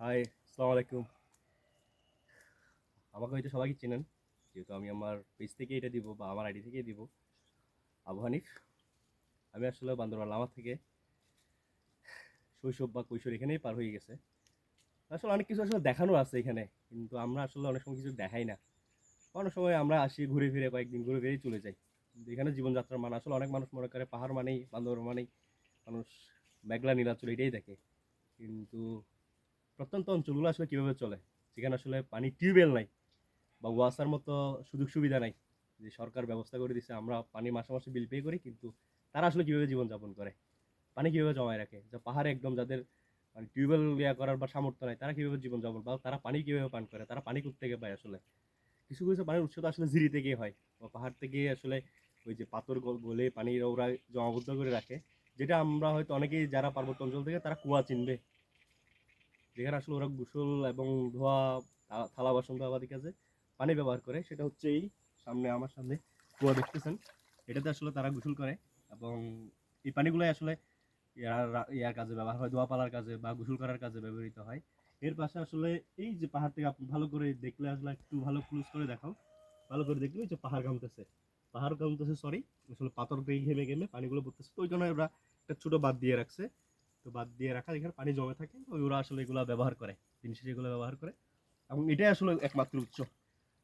High আসসালামু আলাইকুম। আমাকে হয়তো সবাইকে চেনেন, যেহেতু আমি আমার পেজ থেকে এটা দিব বা আমার আইডি থেকে দিব। আবু আমি আসলে বান্দরবান লামা থেকে। শৈশব বা কৈশোর এখানেই পার হয়ে গেছে। আসলে অনেক কিছু আসলে দেখানো আছে এখানে, কিন্তু আমরা আসলে অনেক সময় কিছু দেখাই না। অনেক সময় আমরা আসি ঘুরে ফিরে, কয়েকদিন ঘুরে ফিরেই চলে যাই। এখানে জীবনযাত্রার মান আসলে অনেক মানুষ মনে করে পাহাড় মানেই, বান্দরবান মানেই মানুষ মেঘলা নীলাচল এটাই দেখে। কিন্তু প্রত্যন্ত অঞ্চলগুলো আসলে কীভাবে চলে? যেখানে আসলে পানি টিউবওয়েল নাই বা ওয়াসার মতো সুযোগ সুবিধা নাই। যে সরকার ব্যবস্থা করে দিছে, আমরা পানি মাসে মাসে বিল পে করি, কিন্তু তারা আসলে কীভাবে জীবনযাপন করে? পানি কীভাবে জমায় রাখে? যে পাহাড়ে একদম যাদের মানে টিউবওয়েল ইয়া করার বা সামর্থ্য নাই, তারা কীভাবে জীবনযাপন বা তারা পানি কীভাবে পান করে? তারা পানি থেকে পায় আসলে? কিছু কিছু পানির উৎস তো আসলে জিরি থেকে হয় বা পাহাড় থেকে আসলে ওই যে পাথর গল- গলে পানি ওরা জমাবদ্ধ করে রাখে। যেটা আমরা হয়তো অনেকেই যারা পার্বত্য অঞ্চল থেকে, তারা কুয়া চিনবে। যেখানে আসলে ওরা গোসল এবং ধোয়া, থালা বাসন ধোয়াবাদি কাজে পানি ব্যবহার করে, সেটা হচ্ছে এই সামনে, আমার সামনে কুয়া দেখতেছেন। এটাতে আসলে তারা গোসল করে এবং এই পানিগুলোই আসলে ইয়ার কাজে ব্যবহার হয়, ধোয়া পালার কাজে বা গোসল করার কাজে ব্যবহৃত হয়। এর পাশে আসলে এই যে পাহাড় থেকে আপনি ভালো করে দেখলে আসলে একটু ভালো ক্লুজ করে দেখাও। ভালো করে দেখলে যে পাহাড় ঘামতেছে। পাহাড় ঘামতেছে সরি আসলে পাথর ঘেমে ঘেমে পানিগুলো পড়তেছে। তো ওই জন্য ওরা একটা ছোটো বাদ দিয়ে রাখছে। তো বাদ দিয়ে রাখা এখানে পানি জমে থাকে ওরা আসলে এগুলো ব্যবহার করে জিনিস এগুলো ব্যবহার করে। এবং এটাই আসলে একমাত্র উৎস।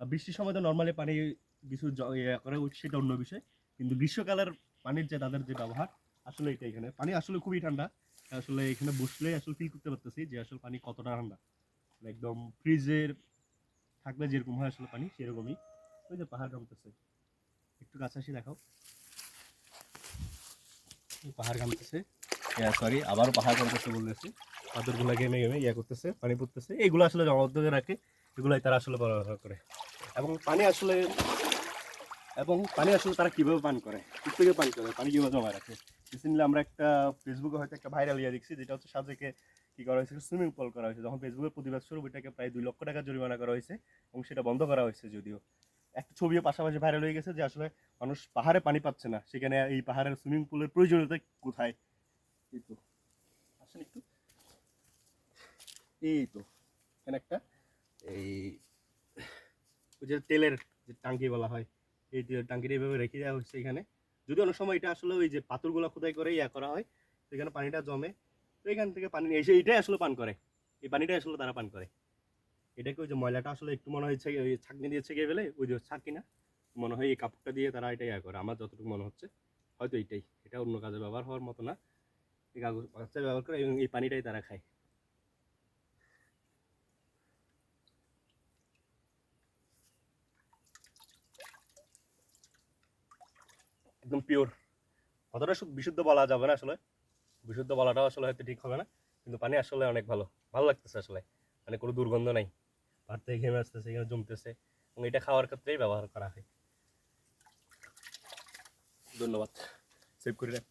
বৃষ্টির সময় তো নর্মালি পানি কিছু ইয়ে করে সেটা অন্য বিষয়। কিন্তু গ্রীষ্মকালের পানির যে, তাদের যে ব্যবহার, আসলে এটা এখানে। পানি আসলে খুবই ঠান্ডা। আসলে এখানে বসলে আসলে ফিল করতে পারতেছি যে, আসলে পানি কতটা ঠান্ডা। মানে একদম ফ্রিজের থাকলে যেরকম হয় আসলে পানি, সেরকমই। ওই যে পাহাড় জমতেছে। একটু কাছাকাছি দেখাও। পাহাড় ঘামতেছে। সরি আবারও পাহাড় ঘামতেছে বলতেছি। পাথরগুলো গেমে গেমে ইয়া করতেছে, পানি পড়তেছে। এগুলো আসলে জমাবদ্ধ রাখে, এগুলাই তারা আসলে ব্যবহার করে। এবং পানি আসলে, এবং পানি আসলে তারা কীভাবে পান করে? থেকে পান করে? পানি কীভাবে জমা রাখে? রিসেন্টলি আমরা একটা ফেসবুকে হয়তো একটা ভাইরাল ইয়া দেখছি, যেটা হচ্ছে সাজেকে কি করা হয়েছে সুইমিং পুল করা হয়েছে। যখন ফেসবুকের প্রতিবাদ স্বরূপ এটাকে প্রায় দুই লক্ষ টাকা জরিমানা করা হয়েছে এবং সেটা বন্ধ করা হয়েছে যদিও। একটা ছবিও পাশাপাশি ভাইরাল হয়ে গেছে যে আসলে মানুষ পাহাড়ে পানি পাচ্ছে না। সেখানে এই পাহাড়ের সুইমিং পুলের প্রয়োজনীয়তা কোথায়? এই তো আসেন একটু। এই তো এখানে একটা। এই ওই যে তেলের যে টাঙ্কি বলা হয়, এই যে টাঙ্কিটা এইভাবে রেখে দেওয়া হচ্ছে এখানে। যদি অনেক সময় এটা আসলে ওই যে পাথরগুলো খোদাই করে ইয়া করা হয়, তো এখানে পানিটা জমে, তো এখান থেকে পানি এসে এটাই আসলে পান করে। এই পানিটাই আসলে তারা পান করে। এটাকে ওই যে ময়লাটা আসলে একটু মনে হয় ওই ছাঁকনি দিয়ে ছেঁকে ফেলে, ওই যে ছাঁকি না, মনে হয় এই কাপড়টা দিয়ে তারা এটা ইয়া করে। আমার যতটুকু মনে হচ্ছে, হয়তো এইটাই। এটা অন্য কাজে ব্যবহার হওয়ার মতো না। এই কাগজ ব্যবহার করে এবং এই পানিটাই তারা খায়। একদম পিওর কতটা বিশুদ্ধ বলা যাবে না আসলে। বিশুদ্ধ বলাটাও আসলে হয়তো ঠিক হবে না, কিন্তু পানি আসলে অনেক ভালো। ভালো লাগতেছে আসলে। মানে কোনো দুর্গন্ধ নাই। পাহাড় থেকে ঘেমে আসতেছে এখানে জমতেছে, এবং এটা খাওয়ার ক্ষেত্রেই ব্যবহার করা হয়। ধন্যবাদ। সেভ করে রাখ।